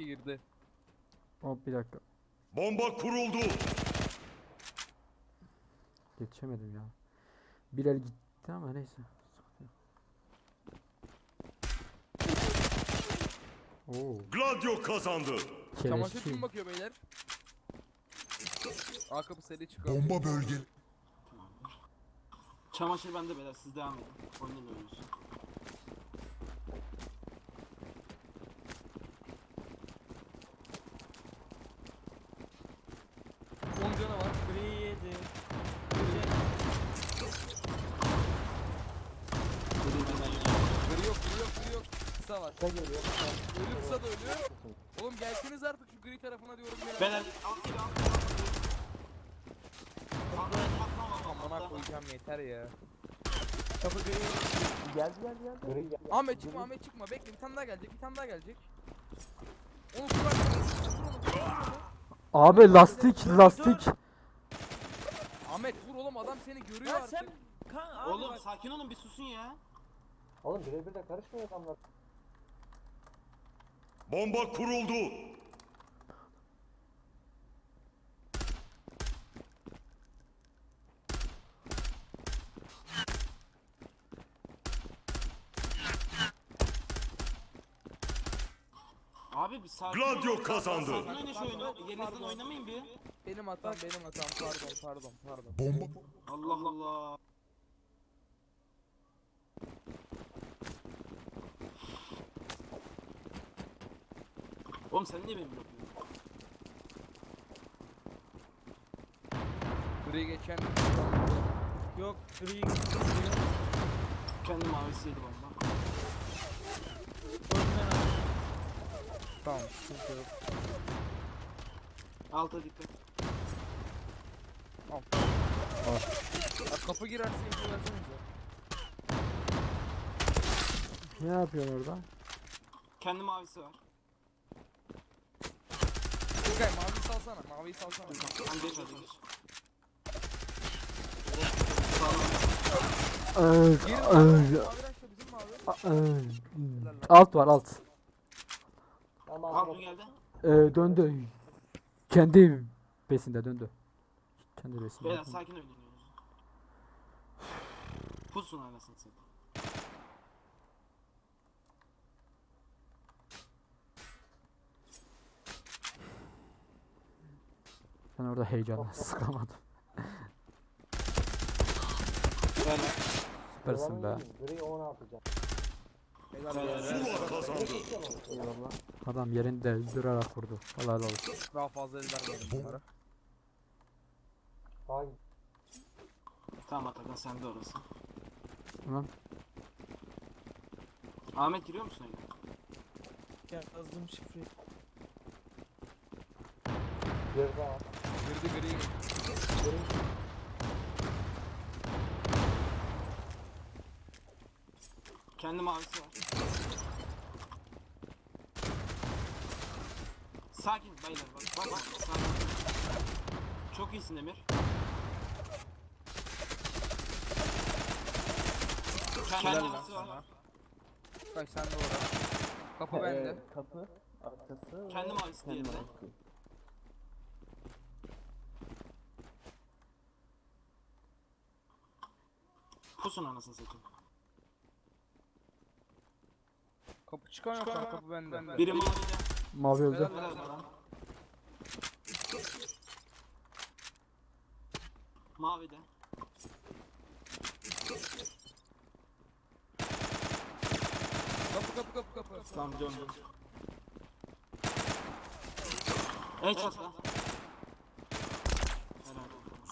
2 girdi. Hop bir dakika. Bomba kuruldu. Yetişemedim ya. Bir el gitti ama neyse. Oo. Gladio kazandı. Çamaşır kim bakıyor beyler? A kapı seri çıkıyor. Bomba bölge. Çamaşır bende beyler siz devam edin. Oynayın oynuyorsun. On canı var. Gri yedi. Gri yok, gri yok, gri yok. Kısa var. Ölü kısa da ölüyor. Oğlum gelseniz artık şu gri tarafına diyorum ya. Atma, Amına koyacağım yeter ya. Kapı gri. Geldi geldi geldi. Ahmet çıkma, Ahmet çıkma. Bekle bir tane daha gelecek, bir tane daha gelecek. Onu onu. Abi lastik lastik. Ahmet vur oğlum adam seni görüyor Ya artık. sen kan abi Oğlum bak. sakin olun bir susun ya. Oğlum birebir de karışmıyor adamlar. Bomba kuruldu. Abi bir sakin Gladio kazandı. Sakin oynayın şu oyunu. Yerinizden oynamayın bir. Benim hatam, benim hatam. Pardon, pardon, pardon. Bomba Allah Allah. Oğlum sen niye beni bırakıyorsun? Gri geçen. Yok gri. Kendi mavisiydi bomba. Önden al. Tamam, sıkıntı yok. Alta dikkat. Ya kapı girerse info versenize. Ne yapıyorsun orada? Kendi mavisi var. Okay, mavi salsana, mavi salsana. Mavi, bizim mavi. Alt var alt. Geldi? Ee, döndü. Kendi besinde döndü. Kendi besinde. Beyler sakin oynayın. Pusun anasını satayım. Ben orada heyecanla sıkamadım. Beyler. Süpersin be. Devam edeyim. Gri 10 atacağım. Zula kazandı. Eyvallah. Adam yerinde durarak vurdu. Allah Allah olsun. Daha fazla el vermeyelim bunlara. Hangi? Tamam Atakan sende orası. Tamam. Ahmet giriyor musun? Gel yazdım şifreyi. Bir daha. Girdi gri. Kendi mavisi var. Sakin beyler bak bak bak sakin. Çok iyisin Emir. Kendi Helal lan mavisi var. sana. Kaç sen de orada. Kapı bende. Kapı. Arkası. Kendi mavisi diğeri de. Pusun anasını satayım. Kapı çıkan yok lan kapı bende. Biri mavide. Mavi öldü. Helal lan. Mavide. Kapı kapı kapı kapı. Tamam dön dön. En çok lan.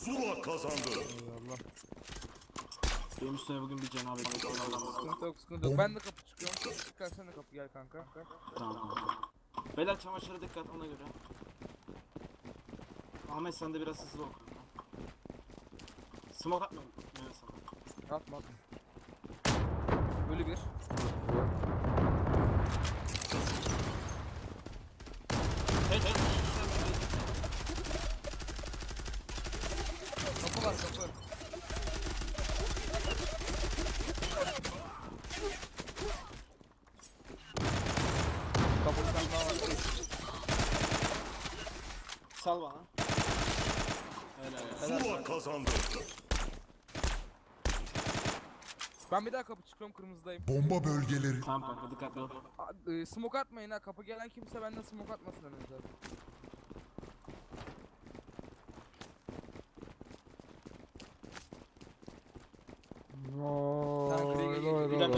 Zula kazandı. Eyvallah. Benim üstüne bugün bir cenabet Sıkıntı yok sıkıntı yok. Ben de kapı çıkıyorum. Çıkar sen de kapı gel kanka. Tamam. Beyler çamaşıra dikkat ona göre. Ahmet sen de biraz hızlı ol. Smoke atma. Evet atma. Ölü bir. Evet evet. Kapı var kapı. Kapı bir tane daha var. Sal bana. Helal. Zula kazandı. Ben bir daha kapı çıkıyorum kırmızıdayım. Bomba bölgeleri Tamam kanka dikkatli ol. A- e, smoke atmayın ha kapı gelen kimse benden smoke atmasın Sen vay, vay.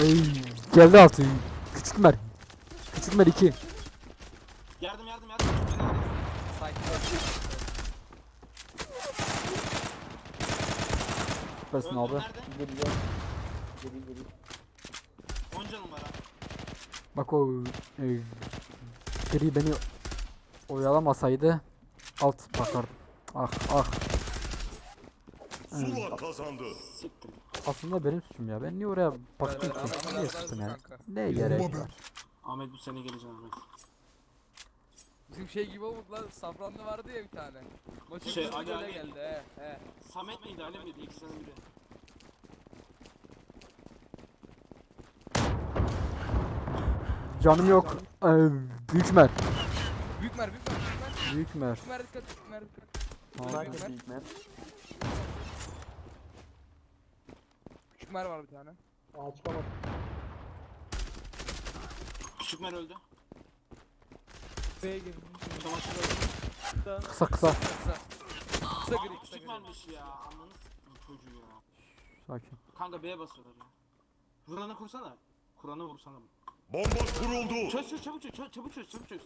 Ey, geldi altı. Küçük mer. Mer 2. Yardım yardım yardım. Süpersin Öldü, abi. Nerede? Geliyor. Geri geri. 10 canım var ha. Bak o e, gri beni oyalamasaydı alt bakardım. Ah ah. Zula kazandı. Siktir. Aslında benim suçum ya. Ben niye oraya baktım ki? Niye sıktım kanka. Ne gerek var? Ahmet bu sene geleceğim Ahmet. Bizim şey gibi olmadı lan Safran'da vardı ya bir tane. Maçın Şey, şey, Ali Ali. geldi he he. Samet miydi Ali miydi? İkisinden biri. Canım yok. Ee, büyük mer. Büyük mer büyük mer büyük mer. Büyük mer. Büyük mer dikkat büyük mer dikkat. Tamam. Büyük mer. Büyük mer. Küçük mer var bir tane. Aa çıkamadım. Küçük mer öldü. B'ye girdim. Çamaşır öldü. Kısa kısa. Kısa kısa. Kısa Abi gri kısa küçük gri. ya. Ananı s**tim çocuğu ya. Sakin. Kanka B'ye basıyorlar ya. Vuranı kursana. Kur'an'ı vursana. Bomba kuruldu. Çöz çöz çabuk çöz çabuk çabuk çöz çabuk çöz.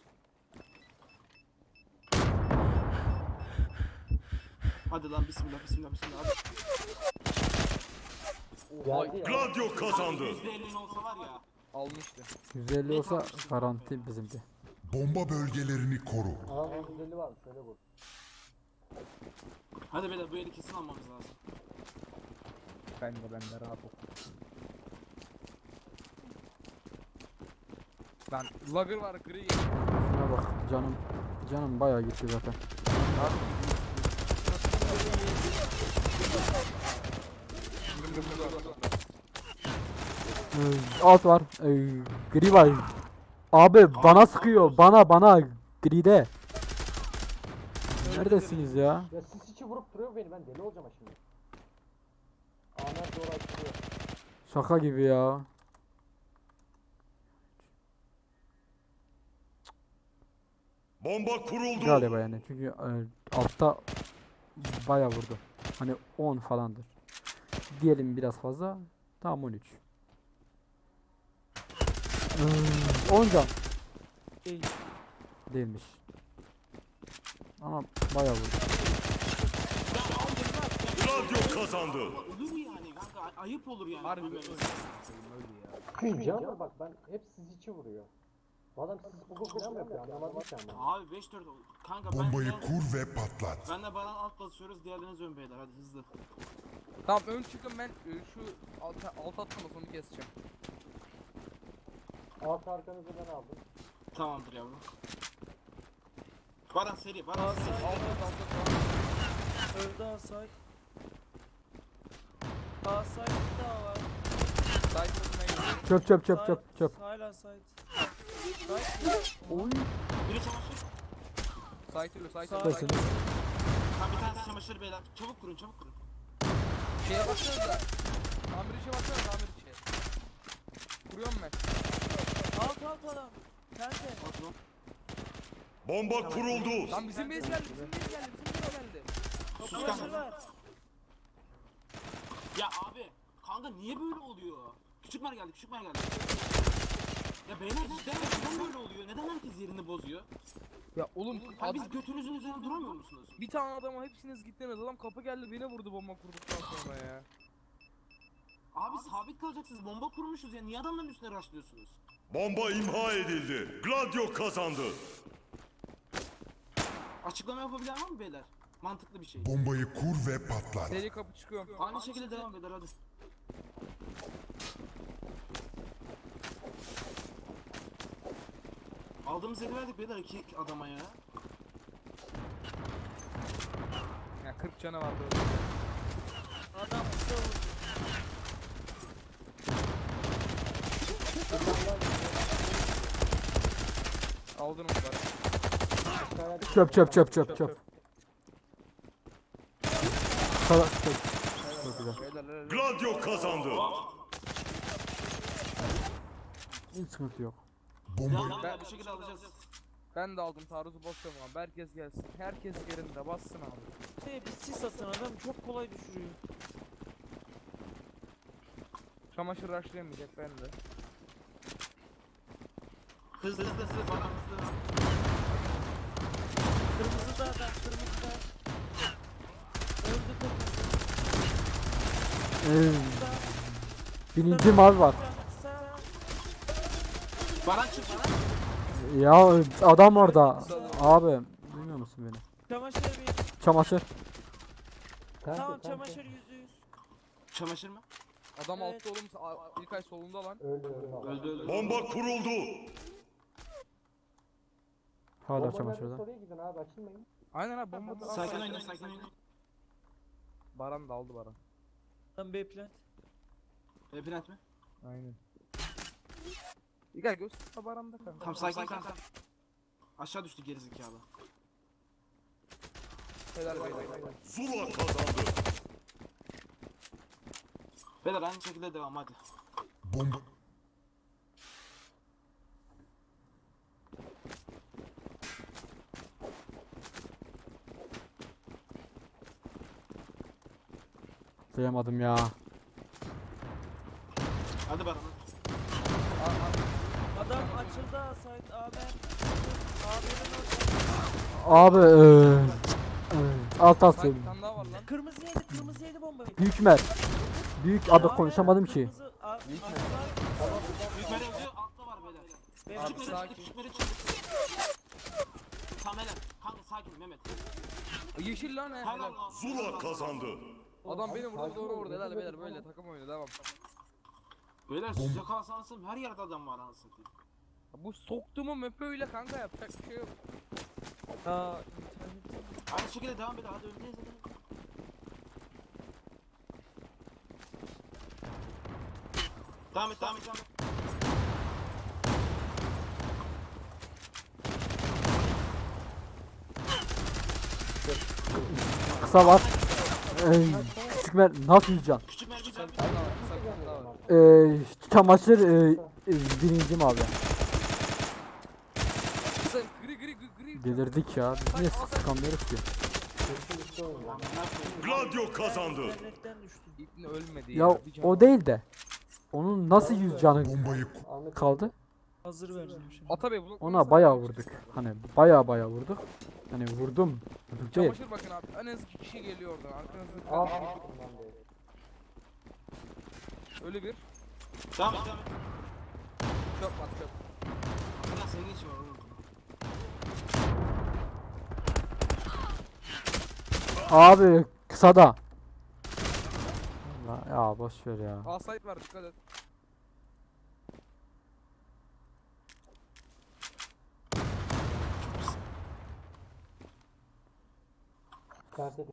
Hadi lan bismillah bismillah bismillah hadi. Geldi ya. Gladio kazandı. %50'in olsa var ya. Almıştı. 150 olsa garanti bizimdi. bomba bölgelerini koru. Aa 150 varmış şöyle vur. Hadi beyler bu eli kesin almamız lazım. Ben de ben de rahat ol. Lan lager var gri. Şuna bak canım. Canım bayağı gitti zaten. Ee, alt var. Ee, gri var. Abi bana sıkıyor. Bana bana gride. Neredesiniz ya? Ya sis içi vurup duruyor beni ben deli olacağım ha şimdi. Ahmet doğru açılıyor. Şaka gibi ya. Bomba kuruldu. Galiba yani. Çünkü e, altta bayağı vurdu. Hani 10 falandır. Diyelim biraz fazla. Tamam 13. Hmm, 10 can. Değil. Değilmiş. Ama bayağı vurdu. Gladio kazandı. Olur yani kanka ay- ayıp olur yani. Harbi ölmemiz. Can bak ben hep sis içi vuruyor. Bu adam sis bugu falan yapıyor anlamadım ki ama. Abi 5 4 kanka ben Bombayı kur ve patlat. ben de baran alt basıyoruz diğerleriniz ön beyler hadi hızlı. Tamam ön çıkın ben e, şu alt, alt atlamasını onu keseceğim. Alt arkanızı ben aldım. Tamamdır yavrum. Baran seri Baran seri. Öldü Asay. Asay bir daha var. Çöp çöp çöp çöp çöp. Hala side. Oy. Biri çamaşır. Yürü side yürü. Tam bir tanesi çamaşır beyler. Çabuk kurun çabuk kurun. Şeye baksanıza. Tamir işe baksana tamir işe. Kuruyorum ben. Alt alt adam. Sence. Oturun. Bomba kuruldu. Lan bizim base geldi bizim base geldi bizim base geldi. Sus kanka. Ya abi kanka niye böyle oluyor? Küçük mer geldi küçük mer geldi. Ya beyler cidden neden böyle oluyor? Neden herkes yerini bozuyor? Ya oğlum ad- biz götünüzün üzerine duramıyor musunuz? bir tane adama hepsiniz gittiniz adam kapı geldi beni vurdu bomba kurduktan sonra ya. Abi sabit kalacaksınız. Bomba kurmuşuz ya. Niye adamların üstüne rushlıyorsunuz? Bomba imha edildi. Gladio kazandı. Açıklama yapabilen var mı beyler? Mantıklı bir şey. Bombayı kur ve patlat. Seri kapı çıkıyorum. Aynı şekilde devam eder hadi. Aldığımız yeri verdik beyler iki adama ya. Ya 40 canı vardı. Adam vurdu. Aldın onları. Çöp çöp çöp çöp çöp. Sağ çöp. Çok güzel. Helal helal. helal. Gladio kazandı. Hiç sıkıntı yok. Ya bir şekilde alacağız. Ben de aldım taarruzu basıyorum abi. Herkes gelsin. Herkes yerinde bassın abi. Şey, bir sis atın adam çok kolay düşürüyor. Çamaşır raşlayamayacak ben de. Hızlı hızlı hızlı bana hızlı. Kırmızı da adam kırmızı da. Öldü kırmızı. Birinci mavi var. Baran çık. Ya adam orada. Abi duymuyor musun beni? Çamaşır bir. Çamaşır. Kanka, Tamam çamaşır yüzde yüz. Çamaşır mı? Adam Evet. altta oğlum. sa- İlk ay solunda lan. Öldü öldü. Öldü öldü. Bomba kuruldu. Hala çamaşırda. nerede? Oraya gidin abi açılmayın. Aynen abi bomba da Sakin oyna sakin oyna. Baran da aldı Baran. Lan B plant. Hepin mi? Aynen. İlk göz Baran da kanka. Tamam sakin kanka. Aşağı düştü gerizekalı. Helal beyler. Zula kazandı. Beyler aynı şekilde devam hadi. bomba Sayamadım ya. Hadi Baran. Adam açıldı ha site haber. Haberin orada. Abi eee, eee, alt alt Sanki bir tane daha var lan. Kırmızı yedi kırmızı yedi bombayı. Büyük mer. Büyük abi konuşamadım ki. kırmızı, a-. Büyük mere öldü altta var beyler. Abi Küçük sakin. küçük mere çıktı. Tamam helal. Kanka sakin Mehmet. Yeşil lan he. Helal helal. lan. Zula kazandı. Adam beni vurdu doğru vurdu. Helal beyler böyle takım oyunu devam. Beyler siz yakalsanız her yerde adam var anasını satayım. Bu soktuğumu map öyle kanka yapacak bir şey yok. Aa, Aynı şekilde devam edin hadi öndeyiz hadi. Devam et devam et devam et. Kısa var. Eee, küçük mer nasıl yüzeceksin? Küçük var. Sakın daha var. Eee, çamaşır eee, eee, birinci mavi. Sen gri gri gri gri. Delirdik ya. Biz niye sık sıkamıyoruz ki? Gladio kazandı. İbni ölmedi ya. Ya bir can o var. değil de. Onun nasıl yüz canı bombayı kaldı? Hazır vereceğim şimdi. Atabey blok. Ona bayağı vurduk. Hani bayağı bayağı vurduk. Hani vurdum. Vurduk değil. Çamaşır bakın abi. En az iki kişi geliyor oradan. Arkanızda Al. değil. Ölü bir. Et. Çöp at çöp. Ulan senin için var oğlum. Abi kısada. Allah ya boş ver ya. Asayt var dikkat et. Kanka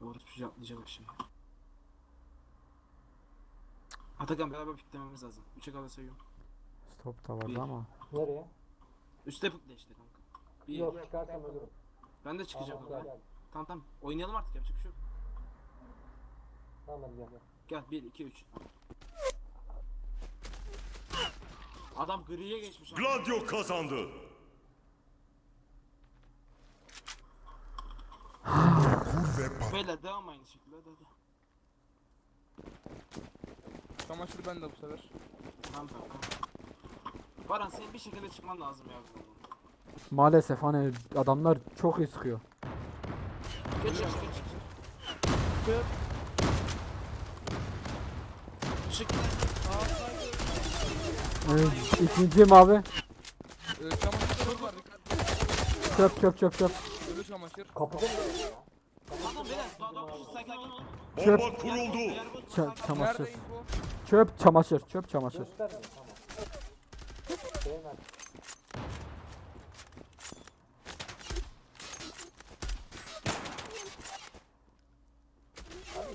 Doğru bir şey atlayacak şimdi. Atakan beraber piklememiz lazım. Üçe kadar sayıyorum. Stop da vardı ama. nereye? Üste pikle işte kanka. Bir. Yok çıkarsam ölürüm. Ben de çıkacağım Tamam gel. Tamam tamam. Oynayalım artık yapacak bir şey yok. Tamam hadi gel. Gel 1 2 3. Adam griye geçmiş. Gladio kazandı. Ve pat Beyler devam aynı şekilde hadi hadi. Çamaşır ben de bu sefer. Tamam tamam. Baran senin bir şekilde çıkman lazım ya. Maalesef hani adamlar çok iyi sıkıyor. Geç geç geç. Çöp. Çık. Ee, ikinci mavi. Ee, çamaşır var. Çöp çöp çöp çöp. Ölü çamaşır. Kapıda mı olun. Bomba kuruldu. Ç- çamaşır. Çöp çamaşır. Çöp çamaşır.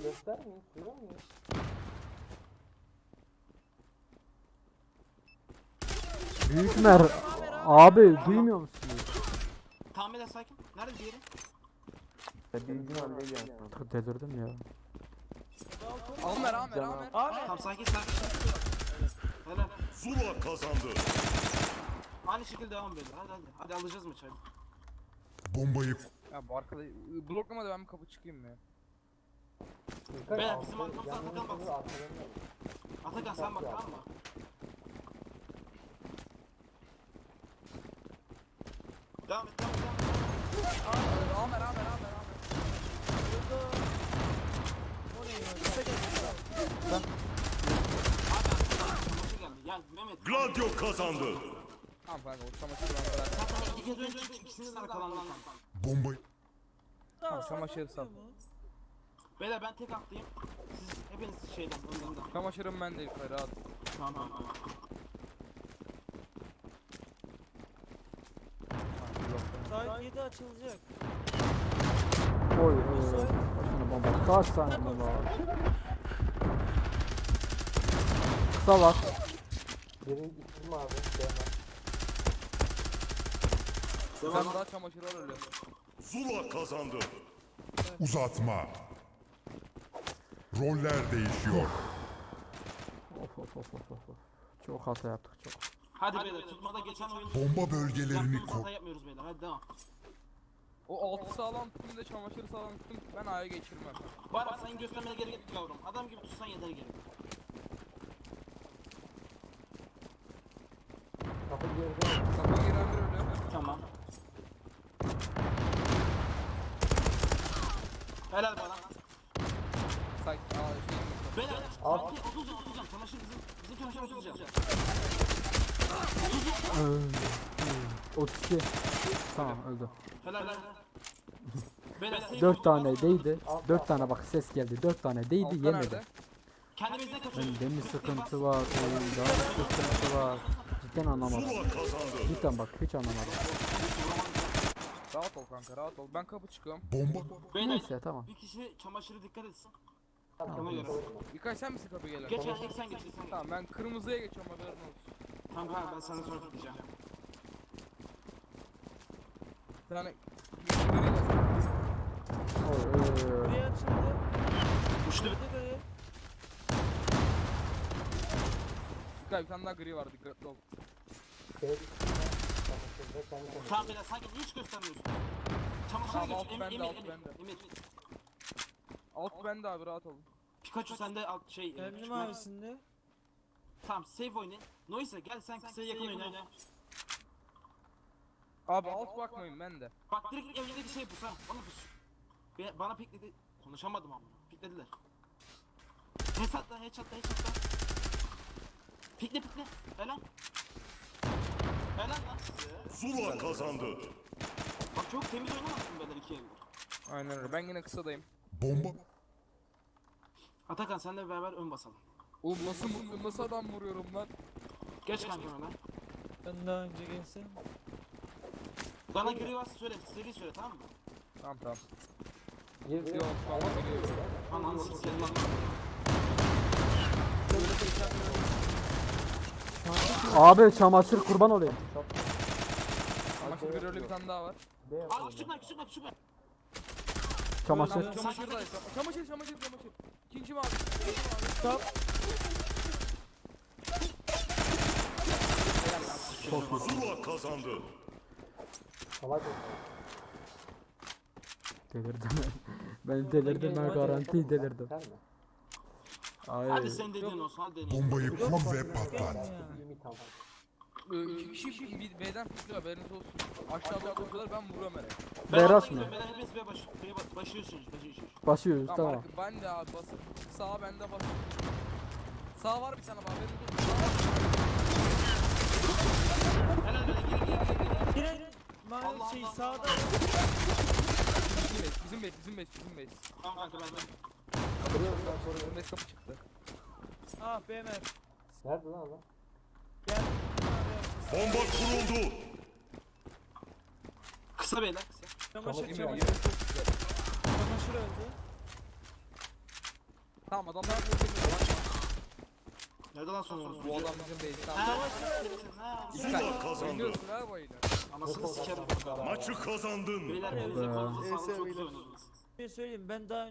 Göstermeyin. Büyük mer. Abi duymuyor musunuz? Tamam sakin. Nerede diğeri? Ya ihtimalle değil yani. Tık delirdim ya. Amer Amer Amer. Tamam sakin sakin. Helal. Zula kazandı. Aynı şekilde devam beyler. Hadi hadi. Hadi alacağız maçı hadi. Bombayı Ya bu arkada bloklamadı ben bir kapı çıkayım ya. Beyler, bizim arkamızda Atakan bak. Atakan sen bak tamam mı? Devam et devam et devam et. Amer Amer Amer Gel Mehmet. Gladio kazandı. Tamam kanka bırak. Sen sana iki kez önce ikisini de arkalandı. bombayı Tamam çamaşır sal. Beyler ben tek atlayayım. Siz hepiniz şeyden önden. Çamaşırım ben de yukarı rahat. Tamam tamam. Saat 7 açılacak. Oy oy oy. Başına bomba. Kaç tane bomba var? Kısa var. Biri isim abi. Sevmem. Sen daha çamaşır var öyle. Zula kazandı. uzatma. Roller değişiyor. Of of of of of. Çok hata yaptık çok. Hadi beyler tutmada geçen oyun. Bomba bölgelerini ko hata yapmıyoruz beyler. Hadi devam. O altı sağlam tuttum da çamaşırı sağlam tuttum. Ben A'ya geçirmem. Bana sen göstermene gerek yok yavrum. Adam gibi tutsan yeter gerek. Kapı geride. Kapıya giren bir ölü. Tamam. Helal bana. Sak Aa şey? Beyler Abi. sanki 30 can 30 can. Çamaşır bizim. Bizim çamaşır 30 can. Ee, 32. Tamam öldü. Helal helal. Beyler save 4 oldu. tane değdi. 4 tane bak ses geldi. 4 tane değdi Altta yemedi. nerede? Kendimizden kaçıyoruz. Bende mi sıkıntı var? Oyunda sıkıntı var? Cidden anlamadım. Cidden bak hiç anlamadım. Rahat ol kanka rahat ol. Ben kapı çıkıyorum. Bomba Beyler Neyse tamam. bir kişi çamaşırı dikkat etsin. Tamam. Ona göre. Birkaç sen misin kapı gelen? Geç erkek sen geç. Sen geç. Tamam ben kırmızıya geçiyorum haberin olsun. Tamam kanka ben sana sonra tutacağım. Bir tane Oy, oy, oy, oy. Buraya açıldı. Uçtu. Hadi dayı. bir tane daha gri var dikkatli ol. Şey. Tamam beyler sanki hiç göstermiyorsun. Çamaşırı Tamam, geç. alt Emir bende, Emir alt Emir. bende. Emir. Alt bende abi rahat ol. Pikachu sende alt şey. e, Kendi küçük mavisinde. Tamam save oynayın. Noise gel sen kısaya yakın oyna. Abi alt bakmayın ben de. Bak direkt evinde bir şey pus ha. Bana pus. Be- bana pikledi. Konuşamadım ama. Piklediler. Headshot'la headshot'la headshot'la. Pikle pikle. Helal. Helal lan. Zula kazandı. Bak çok temiz oynamazsın beyler iki evde. Aynen öyle. Ben yine kısadayım. bomba Atakan senle beraber ön basalım. Oğlum nasıl nasıl adam vuruyorum lan? Geç kanka öne. Ben daha önce gelsem. Bana gri varsa söyle. Seri söyle tamam mı? Tamam tamam. Girdi. Yok şu an bana geliyor. Anan siktir lan. Abi çamaşır kurban olayım. Çamaşır öyle bir tane daha var. Aa lan küçük lan. Çamaşır. Çamaşır çamaşır çamaşır çamaşır. İkinci mavi. İkinci mavi. Zula kazandı. Olsun. Delirdim. ben delirdim ben garanti delirdim. Ay. Hadi sen dediğin olsun hadi dediğin. bombayı kur ve patlat. Ee, İki kişi bir B'den tutuyor haberiniz olsun. Aşağıda koşuyorlar ben vuruyorum herhalde. Ben mı? gidiyorum, Ben hepiniz B baş, B başlıyorsunuz başlıyorsunuz. Başlıyoruz Tamam, tamam. arka- ben de abi basıp sağa bende basıp. Sağ var bir tane abi haberiniz olsun. Sağ var. Helal geri geri geri. Yine mavi Allah şey Allah sağda. Bizim base bizim base bizim base bizim base. Tamam kanka ben ben. Bizim base kapı çıktı. Ah BMR. Nerede lan adam? Mavi. Bomba kuruldu. Kısa beyler kısa. Çamaşır Yemin çamaşır. Çamaşır öldü. Tamam adamlar burada Nerede lan son Bu adam bizim değil. Ha, Tamam. ha, Zula kazandı. Oynuyorsun abi oyunu. Anasını sikerim. Maçı kazandın. Beyler Be. elinize kolunuza sağlık çok güzel. Bir söyleyeyim ben daha